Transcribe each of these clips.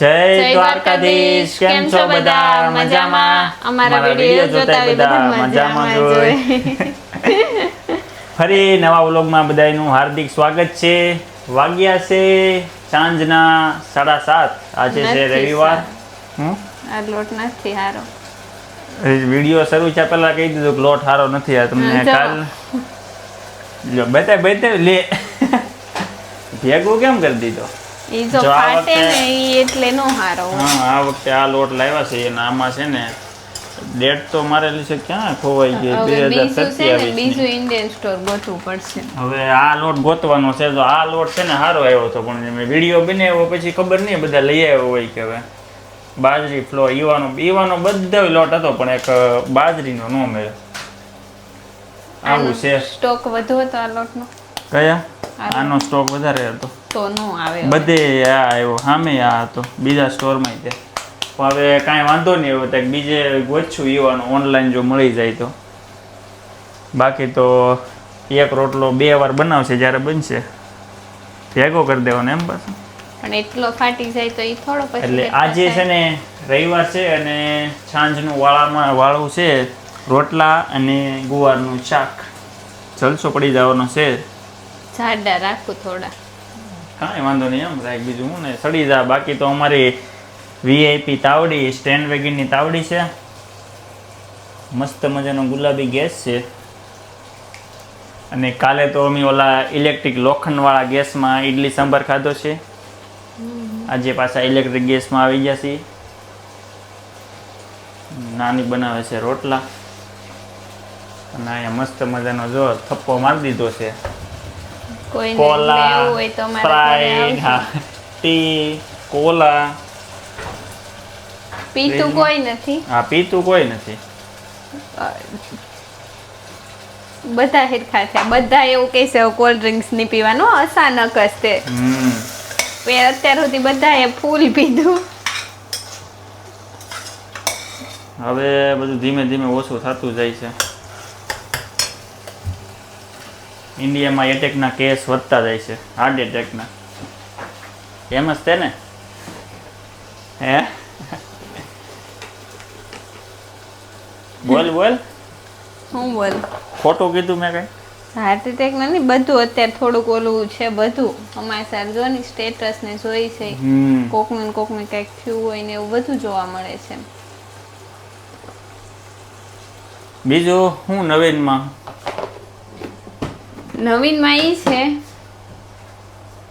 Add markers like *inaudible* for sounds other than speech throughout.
જય દ્વારકાધીશ. કેમ છો બધા? મજામાં? અમારા વીડિયો જોતા બધા મજામાં જોઈ ફરી નવા વ્લોગમાં બધાનું હાર્દિક સ્વાગત છે. વાગ્યા છે સાંજના સાડા સાત. આજે છે રવિવાર. હમ? લોટ નથી હારો. વીડિયો શરૂ થયા પહેલા કહી દીધું કે લોટ હારો નથી આ તમને હા, જો. કાલ. બેતે બતાય બતાય લે. ભેગું કેમ કરી દીધો? જો આ ફાટે વખતે- ને ઈ એટલે નો હારો. હા આ વખતે આ લોટ લાવ્યા છે અને આમાં છે ને ડેટ તો મારેલી છે ક્યાં ખોવાઈ ગઈ? બે હવે હજાર બીજું છે ને સત્યાવીસ બીજું ઇન્ડિયન સ્ટોર ગોઠવું પડશે. હવે આ લોટ ગોતવાનો છે. તો આ લોટ છે ને સારો આવ્યો હતો પણ મેં વીડિયો બનાવ્યો પછી ખબર નહીં બધા લઈ આવ્યો હોય કે હવે. બાજરી ફ્લોર ઈવાનો ઈવાનો બધો લોટ હતો પણ એક બાજરીનો નો મેળ આવું છે. સ્ટોક વધુ હતો આ લોટનો? કયા? આનો સ્ટોક વધારે હતો. તો નો આવે બધે આ આવ્યો સામે આ હતો બીજા સ્ટોરમાં તે. હવે કાંઈ વાંધો નહીં હવે ત્યાં બીજે ગોચું ઈવાનું ઓનલાઈન જો મળી જાય તો. બાકી તો એક રોટલો બે વાર બનાવશે જ્યારે બનશે. ભેગો કરી દેવાનો એમ પાછું. પણ એટલો ફાટી જાય તો એ થોડો પછી એટલે આજે છે ને રવિવાર છે અને સાંજનું વાળામાં વાળું છે રોટલા અને ગુવારનું શાક. જલસો પડી જવાનો છે. જાડા રાખું થોડા. કાંઈ વાંધો નહીં, એમ. રાખ બીજું હું ને, સડી જા. બાકી તો અમારી વીઆઈપી તાવડી, સ્ટેન્ડ વેગનની તાવડી છે. મસ્ત મજાનો ગુલાબી ગેસ છે. અને કાલે તો અમે ઓલા ઇલેક્ટ્રિક લોખંડવાળા ગેસમાં ઇડલી સંભાર ખાધો છે. આજે પાછા ઇલેક્ટ્રિક ગેસમાં આવી ગયા છીએ. નાની બનાવે છે રોટલા. અને અહીંયા મસ્ત મજાનો જો થપ્પો મારી દીધો છે. કોલા આવજો. હા ટી કોલા પીતું કોઈ નથી. હા પીતું કોઈ નથી. બધા હિરખા છે બધા એવું કહે છે કોલ્ડ ડ્રિંક્સની પીવાનું. અચાનક જ તે. અત્યાર સુધી બધાએ ફૂલ પીધું. હવે બધું ધીમે ધીમે ઓછું થતું જાય છે. ઇન્ડિયામાં એટેકના કેસ વધતા જાય છે. હાર્ટ એટેકના એમ જ તે ને? હે? બોલ બોલ. હું બોલ? ખોટું કીધું મેં કઈ? હાર્ટ એટેક નથી બધું અત્યારે થોડુંક ઓલું છે બધું. અમારી સર જો ને સ્ટેટસ ને જોઈ છે. કોકનું ને કોકને કંઈક થયું હોય ને એવું બધું જોવા મળે છે. બીજું હું નવીનમાં? નવીનમાં એ છે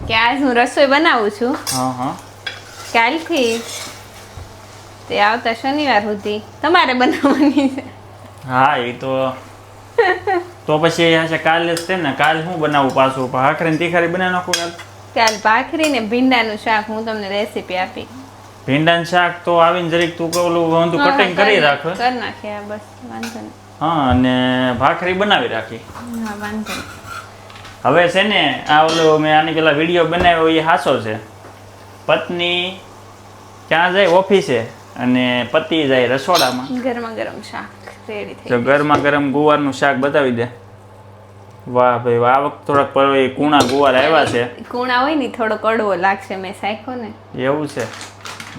કે આજ હું રસોઈ બનાવું છું. કાલથી તે આવતા શનિવાર સુધી તમારે બનાવવાની છે. હા એ તો તો પછી હશે કાલે જ છે ને કાલ હું બનાવું પાછું? ભાખરી ને તીખારી બનાવી નાખું કાલ? કાલ ભાખરી ને ભીંડાનું શાક હું તમને રેસીપી આપી. ભીંડાનું શાક તો આવીને જરીક તું ઓલું ઊંધું કટિંગ કરી રાખ. કરી નાખ્યા બસ વાંધો નહીં. હા અને ભાખરી બનાવી રાખી. હા વાંધો નહીં. હવે છે ને આ ઓલો મેં આની પેલા વીડિયો બનાવ્યો એ હાસો છે. પત્ની ક્યાં જાય? ઓફિસે. અને પતિ જાય રસોડામાં. ગરમા ગરમ શાક રેડી થઈ ગરમા ગરમ ગુવારનું શાક બતાવી દે. વાહ ભાઈ વાહ, આ વખત થોડાક પર કુણા ગુવાર આવ્યા છે. કુણા હોય ને થોડો કડવો લાગશે મેં શાખ્યો ને. એવું છે?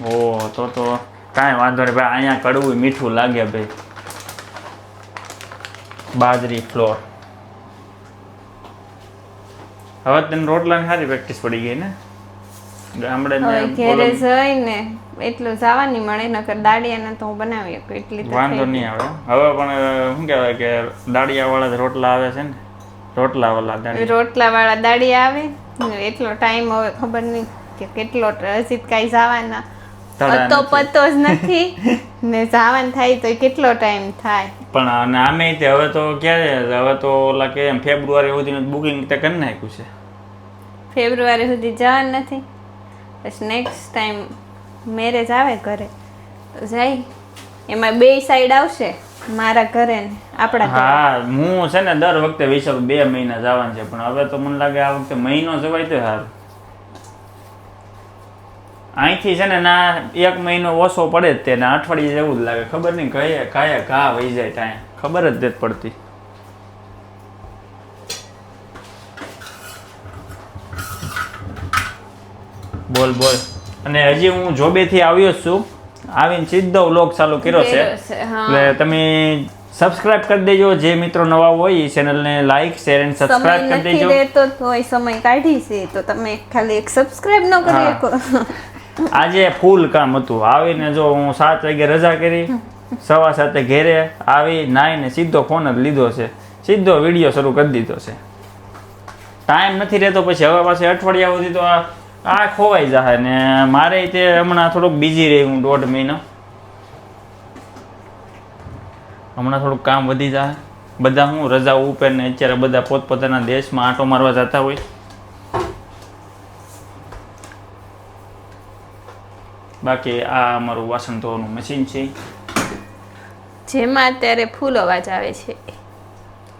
ઓ તો તો કાંઈ વાંધો નહીં ભાઈ અહીંયા કડવું મીઠું લાગે ભાઈ. બાજરી ફ્લોર. હવે તને રોટલાની સારી પ્રેક્ટિસ પડી ગઈ ને? ગામડે ઘેરે જઈને એટલું જવાની મળે નકર દાડિયાના તો હું બનાવી શકું એટલી વાંધો નહીં આવે હવે. પણ શું કહેવાય કે દાડિયા વાળા રોટલા આવે છે ને? રોટલા વાળા દાડિયા રોટલા વાળા દાડિયા આવે? એટલો ટાઈમ હવે ખબર નહીં કે કેટલો હજી કાંઈ જવાના. તળા પતો જ નથી. ને જવાનું થાય તો કેટલો ટાઈમ થાય? પણ અને આમે તે હવે તો ક્યારે હવે તો ઓલા કે ફેબ્રુઆરી સુધીનું બુકિંગ તે કરી નાખ્યું છે. ફેબ્રુઆરી સુધી જવાનું નથી. બસ નેક્સ્ટ ટાઈમ મેરેજ આવે ઘરે તો જાય. એમાં બે સાઈડ આવશે મારા ઘરે ને આપણા હા હું છે ને દર વખતે વિચારું બે મહિના જવાનું છે પણ હવે તો મને લાગે આ વખતે મહિનો જવાય તો સારું અહીંથી છે ને ના એક મહિનો ઓછો પડે જ તે ને અઠવાડિયે જેવું જ લાગે. ખબર નહીં કયા કયા ઘા વહી જાય ત્યાં. ખબર જ નથી પડતી. બોલ બોલ. અને હજી હું જોબેથી આવ્યો જ છું. આવીને સીધો વ્લોગ ચાલુ કર્યો છે. એટલે તમે સબસ્ક્રાઇબ કરી દેજો. જે મિત્રો નવા હોય એ ચેનલને લાઈક શેર એન્ડ સમય સબસ્ક્રાઇબ કરી નથી દેજો. રહેતો તોય સમય કાઢી છે. તો તમે ખાલી એક સબસ્ક્રાઇબ ન કરી શકો. આજે ફૂલ કામ હતું. આવીને જો હું સાત વાગે રજા કરી, સવા સાતે ઘેરે આવી નાઈને સીધો ફોન જ લીધો છે. સીધો વીડિયો શરૂ કરી દીધો છે. ટાઈમ નથી રહેતો, પછી હવે પાછી અઠવાડિયા સુધી તો આ આ ખોવાઈ જાય ને મારે તે હમણાં થોડુંક બિઝી રહી હું દોઢ મહિનો. હમણાં થોડુંક કામ વધી જાય બધા હું રજા ઉપર ને અત્યારે બધા પોતપોતાના દેશમાં આંટો મારવા જતા હોય. બાકી આ અમારું વાસણ ધોવાનું મશીન છે. જેમાં અત્યારે ફૂલ અવાજ આવે છે.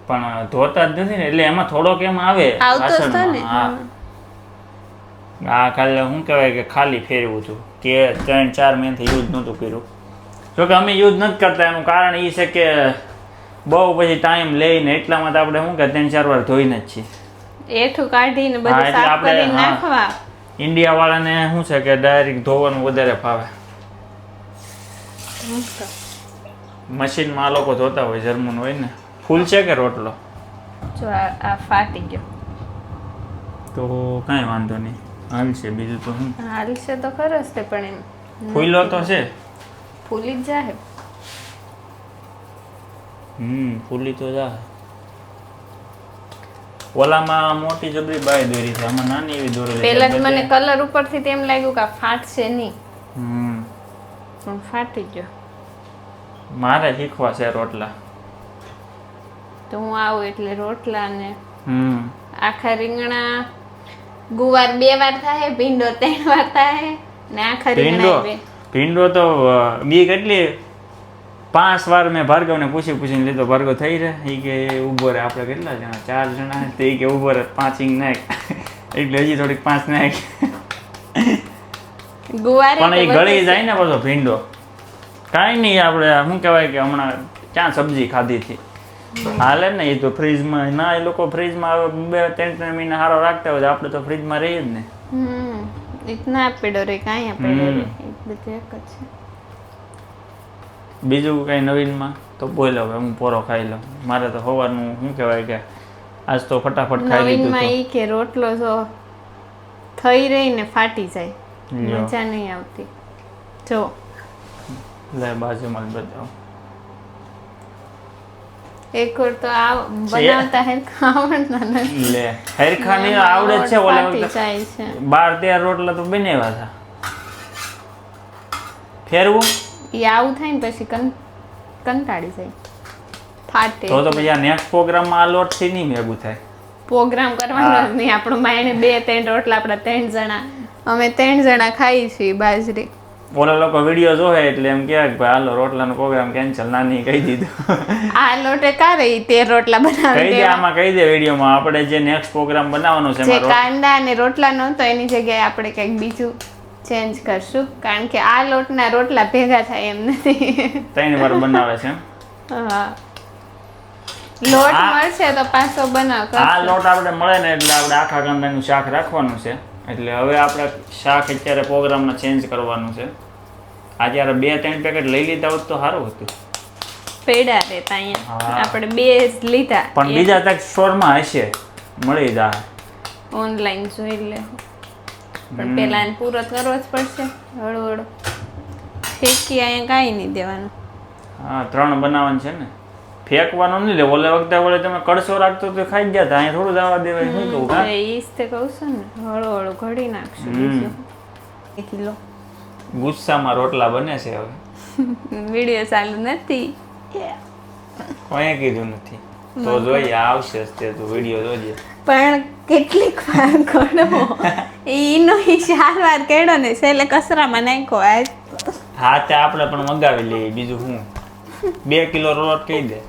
પણ ધોતા જ નથી ને એટલે એમાં થોડોક એમ આવે વાસણમાં. હા. આ કાલે શું કહેવાય કે ખાલી ફેરવું છું કે ત્રણ ચાર મહિનાથી યુઝ નહોતું કર્યું. જોકે અમે યુઝ નથી કરતા એનું કારણ એ છે કે બહુ પછી ટાઈમ લઈને એટલામાં તો આપણે શું કે ત્રણ ચાર વાર ધોઈને જ છીએ. એઠું કાઢીને બધું સાફ કરીને નાખવા. ઇન્ડિયા વાળાને શું છે કે ડાયરેક્ટ ધોવાનું વધારે ફાવે. મશીનમાં આ લોકો ધોતા હોય જર્મન હોય ને. ફૂલ છે કે રોટલો? જો આ ફાટી ગયો. તો કાંઈ વાંધો નહીં. હાલશે બીજું તો શું? હાલશે તો ખરો જ પણ એમ ફૂલો તો છે. ફૂલી જ જાય હમ ફૂલી તો જા ઓલામાં મોટી જબરી બાય દોરી છે. આમાં નાની એવી દોરી છે. પેલા જ મને કલર ઉપરથી તેમ લાગ્યું કે આ ફાટશે નહીં. હમ. પણ ફાટી ગયો. મારે શીખવા છે રોટલા. તો હું આવું એટલે રોટલા ને હમ. આખા રીંગણા ગુવાર બે વાર થાય ભીંડો ત્રણ વાર થાય ને આખા રીંગણા ભીંડો તો બી કેટલી પાંચ વાર મેં ભાર્ગવને પૂછી પૂછીને લીધો ભાર્ગવ થઈ રહે? એ કે ઊભો રહે. આપણે કેટલા જણા? ચાર જણા? તો કે ઊભો રહે. પાંચ ઇંગ નાખ. એટલે હજી થોડીક પાંચ નાખ. પણ એ ગળી જાય ને પાછો ભીંડો. કાંઈ નહીં આપણે શું કહેવાય કે હમણાં ક્યાં સબ્જી ખાધી હતી? હાલે ને એ તો ફ્રીજમાં ના એ લોકો ફ્રીજમાં બે ત્રણ ત્રણ મહિના સારો રાખતા હોય આપણે તો ફ્રીજમાં રહીએ જ ને. હમ ઇતના પેડો રે કાંઈ આપણે એક બધું એક જ છે. બીજું કંઈ નવીનમાં? તો બોલો હવે હું પોરો ખાઈ લઉં. મારે તો સવારનું શું કહેવાય કે આજ તો ફટાફટ ખાઈ લીધું નવીનમાં ઈ કે રોટલો જો થઈ રહી ને ફાટી જાય. મજા નહીં આવતી. જો. લે બાજુમાં બતાવો. એક વાર તો આ બનાવતા હે આવડતા નથી. લે હરખાની આવડે છે ઓલા વખતે રોટલા તો બનાવ્યા હતા. ફેરવું? ઈ આવું થાય ને પછી કં કંટાળી જાય. ફાટે. તો તો પછી આ નેક્સ્ટ પ્રોગ્રામમાં આ લોટથી નહીં ભેગું થાય. પ્રોગ્રામ કરવાનો જ નહીં. આપણો માયને બે ત્રણ રોટલા આપણા ત્રણ જણા. અમે ત્રણ જણા ખાઈ છીએ બાજરી. ઓલા લોકો વીડિયો જોહે એટલે એમ કે ભાઈ હાલો રોટલાનો પ્રોગ્રામ કેન્સલ નાની કહી દીધું. આ લોટે કારે તેર રોટલા કહી દે આમાં કહી દે વિડીયોમાં. આપણે જે નેક્સ્ટ પ્રોગ્રામ બનાવવાનો છે જે કાંદા અને રોટલા નહોતો એની જગ્યાએ આપણે કંઈક બીજું ચેન્જ કરશું. કારણ કે આ લોટના રોટલા ભેગા થાય એમ નથી. ત્રણ વાર બનાવે છે હા. લોટ મળશે તો પાછો બનાવ આ લોટ આપણે મળે ને એટલે આપણે આખા કાંદાનું શાક રાખવાનું છે. એટલે હવે આપણે શાક અત્યારે પ્રોગ્રામમાં ચેન્જ કરવાનું છે. આજે યાર બે ત્રણ પેકેટ લઈ લીધા હોત તો સારું હતું. પેડા રહેતા અહીંયા. આપણે બે જ લીધા. પણ બીજા તક સ્ટોરમાં હશે. મળી જાય. ઓનલાઈન જોઈ લે. પણ પેલા એને પૂરો કરવો જ પડશે હળુ હળુ ફેંકી અહીંયા કાંઈ નહીં દેવાનું. હા ત્રણ બનાવવાનું છે ને. ફેંકવાનું નહીં લે ઓલે વખતે ઓલે તમે કડસો રાખતો તો ખાઈ ગયા હતા અહીંયા થોડું જવા દેવાય. શું કહું હા? એ જ તે કહું છું ને. હળુ હળુ ઘડી નાખશું એક કિલો. ગુસ્સામાં રોટલા બને છે હવે. વીડિયો ચાલુ નથી. કોઈ કીધું નથી. તો જોઈએ આવશે તે તું વીડિયો જોજે પણ કેટલીક વાર ઘડવો એનો સારવાર કેળો ને છેલ્લે કચરામાં નાખ્યો આજ. હા તે આપણે પણ મગાવી લઈએ. બીજું શું બે કિલો રોટ કહી દે.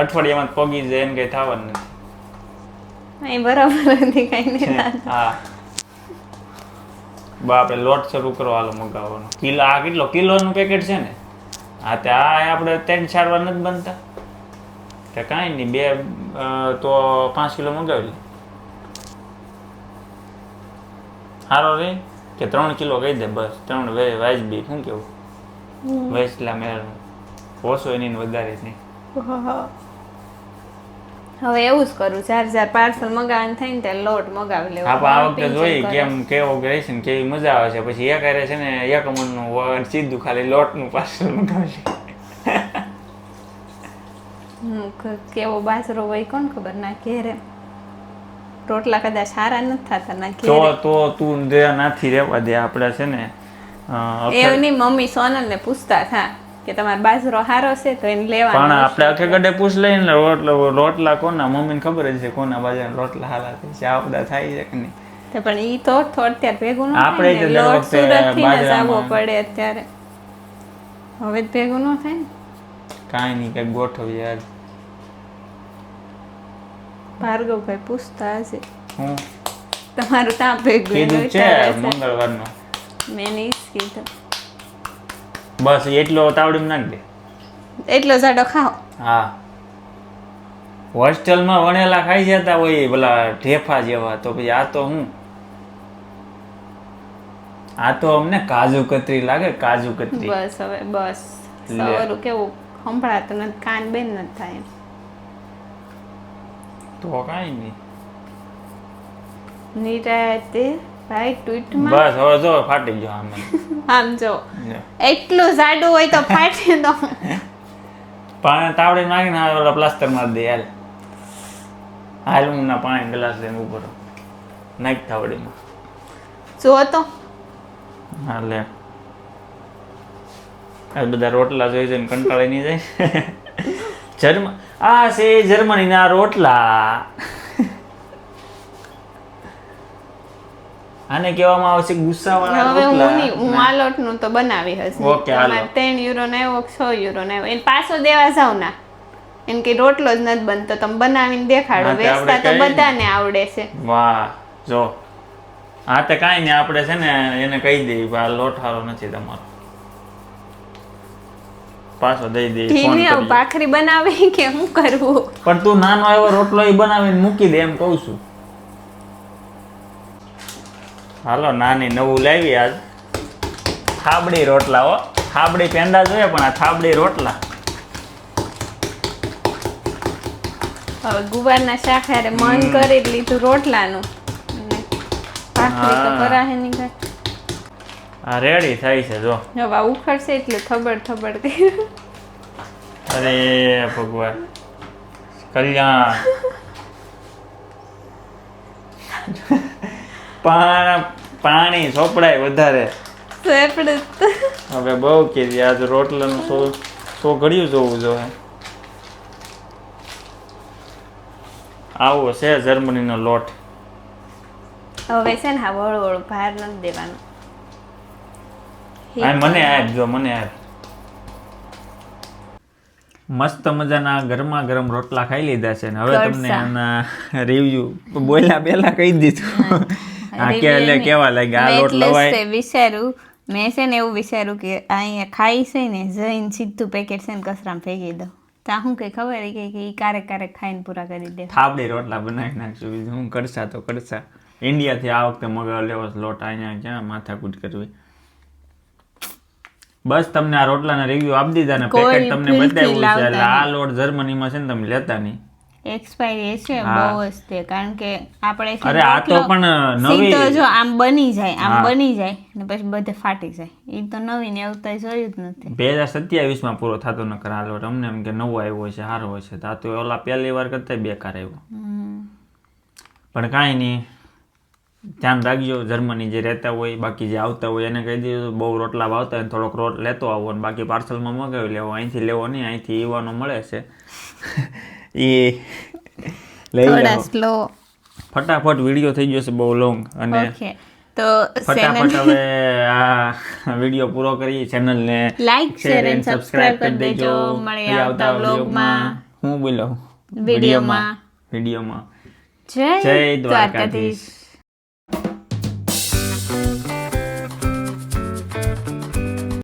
અઠવાડિયામાં પગી જાય એમ કઈ થવાનું નથી. બરાબર નથી કઈ નહીં હા બા લોટ શરૂ કરો હાલો મગાવવાનો. કિલો આ કેટલો? કિલોનું પેકેટ છે ને? હા તે આ આપણે ત્રણ ચાર વાર નથી બનતા. તે કાંઈ નહીં બે તો પાંચ કિલો મંગાવી લે. સારો રે કે ત્રણ કિલો કહી દે બસ ત્રણ વાજબી શું કેવું? વૈસલા મેળ. ઓછો એની વધારે જ નહીં. હવે એવું જ કરું ચાર ચાર પાર્સલ મગાવવાનું થાય ને ત્યારે લોટ મગાવી લેવો આપણે આ વખતે જોઈએ કેમ કેવો રહેશે ને કેવી મજા આવે છે. પછી એક હારે છે ને એક મણનું સીધું ખાલી લોટનું પાર્સલ મંગાવશે હમ, કેવો બાજરો હોય કોણ ખબર? ના ઘેરે. રોટલા કદાચ સારા નથી થતા ના તો ઘેરે. તો તું જે નાથી રહેવા દે આપણે છે ને. એની મમ્મી સોનલ ને પૂછતા હતા. કે તમારો બાજરો સારો છે તો એને પણ આપણે આખે કડે પૂછ લઈને રોટલા કોના? મમ્મીને ખબર જ છે કોના બાજુ રોટલા હાલા છે આ બધા થાય છે કે નહીં? તો પણ ઈ તો થોડ અત્યારે ભેગું ન આપણે જ લોટ સુરતથી પડે અત્યારે. હવે જ ભેગું ન થાય કાઈ કાંઈ નહીં કંઈક ગોઠવ યાર ભાર્ગવભાઈ પૂછતા હશે. હું? તમારું ત્યાં ભેગું કીધું છે. મંગળવારનું. મેં નહીં કીધું. બસ એટલો તાવડીમાં નાખ દે. એટલો જાડો ખાઓ. હા. હોસ્ટેલમાં વણેલા ખાઈ જતા હોય પેલા ઢેફા જેવા તો પછી આ તો હું? આ તો અમને કાજુ કતરી લાગે કાજુ કતરી. બસ હવે બસ. સવારું કેવું સંભળાતું નથી કાન બેન નથી થાય તો કાંઈ નહીં. નિરાતે ભાઈ ટ્વીટમાં બસ હવે જો ફાટી ગયો આમ. આમ જો. એટલું જાડું હોય તો ફાટી દો. પાણી તાવડી નાખીને આ ઓલા પ્લાસ્ટર મારી દે હાલ. હાલ હું ના પાણી ગ્લાસ લઈને ઉપર નાખ તાવડીમાં. જો તો. હા લે. આ બધા રોટલા જોઈ જોઈને કંટાળી નહીં જાય. જર્મ આ છે જર્મનીના રોટલા. આને કહેવામાં આવે છે ગુસ્સાવાળા હવે હું નહીં હું આ લોટનું તો બનાવી હશે. ઓકે, હાલો. ત્રણ યુરો ને એવો છ યુરો ને એને પાછો દેવા જાવ ના. એમ કે રોટલો જ નથી બનતો. તમે બનાવીને દેખાડો. વેચતા તો બધાને આવડે છે. વાહ જો. હા તો કાંઈ નહીં આપણે છે ને એને કહી દઈએ આ લોટ હારો નથી તમારો. પાછો દઈ દે ફોન કરી ભાખરી બનાવી કે હું કરવું પણ તું નાનો એવો રોટલો એ બનાવીને મૂકી દે એમ કહું છું. હાલો નાની નવું લાવી આજ. થાબડી રોટલા હો. થાબડી પેંડા જોઈએ પણ આ થાબડી રોટલા. હવે ગુવારના શાક હારે મન કરી લીધું રોટલાનું. આ રેડી થાય છે જો. હવે ઉખડશે એટલે થબડ થબડ કર્યું અરે ભગવાન. કલ્યાણ. *laughs* પણ સોપડાય વધારે. હવે બહુ કીધી આજ રોટલાનું સો સો ઘડિયું જોવું જોઈએ આવો છે જર્મનીનો લોટ. હવે છે ને હા વળું વળું ભાર નથી દેવાનું. આ મને આપ જો મને આપ. મસ્ત મજાના ગરમા ગરમ રોટલા ખાઈ લીધા છે ને. હવે તમને. આના રિવ્યુ બોલ્યા પહેલા કહી દીધું. આ કે એટલે કેવા લાગ્યા? આ મેં લોટ લવાય. વિચાર્યું મેં છે ને એવું વિચાર્યું કે અહીંયા ખાઈ છે ને જઈને સીધું પેકેટ છે ને કચરામાં ફેંકી દઉં. શું કઈ ખબર કે ઈ ક્યારેક ક્યારેક ખાઈને પૂરા કરી દે. થાબડી રોટલા બનાવી નાખશું બીજું હું કરશા તો કરશા ઇન્ડિયાથી આ વખતે મગાવ લેવો લોટ અહીંયા ક્યાં માથાકૂટ કરવી? બસ તમને આ રોટલાના રિવ્યુ આપી દીધા ને પેકેટ તમને બતાવ્યું છે એટલે આ લોટ જર્મનીમાં છે ને તમે લેતા નહીં. એક્સપાયરી છે બહુ જ તે કારણ કે આપણે અરે આ તો પણ નવી જો આમ બની જાય આમ બની જાય ને પછી બધે ફાટી જાય. એ તો નવી ને એવું તો જોયું જ નથી. બે હજાર સત્યાવીસમાં પૂરો થતો ન આ લોટ અમને એમ કે નવો આવ્યો છે સારો છે. આ તો ઓલા પહેલી વાર કરતા બેકાર આવ્યો. પણ કાંઈ નહીં ધ્યાન રાખજો જર્મની જે રહેતા હોય બાકી જે આવતા હોય એને કહી દીધું બહુ રોટલા ભાવતા હોય થોડોક રોટ લેતો આવો ને બાકી પાર્સલમાં મગાવી લેવો અહીંથી લેવો નહીં અહીંથી ઈવાનો મળે છે. એ લઈ સ્લો ફટાફટ વીડિયો થઈ ગયો છે બહુ લોંગ અને તો ફટાફટ હવે આ વીડિયો પૂરો કરી ચેનલને લાઈક શેર એન્ડ સબસ્ક્રાઇબ કરી દેજો. મળે આવતા vlogમાં. હું બોલો? વિડીયોમાં. વિડીયોમાં જય દ્વારકાધીશ.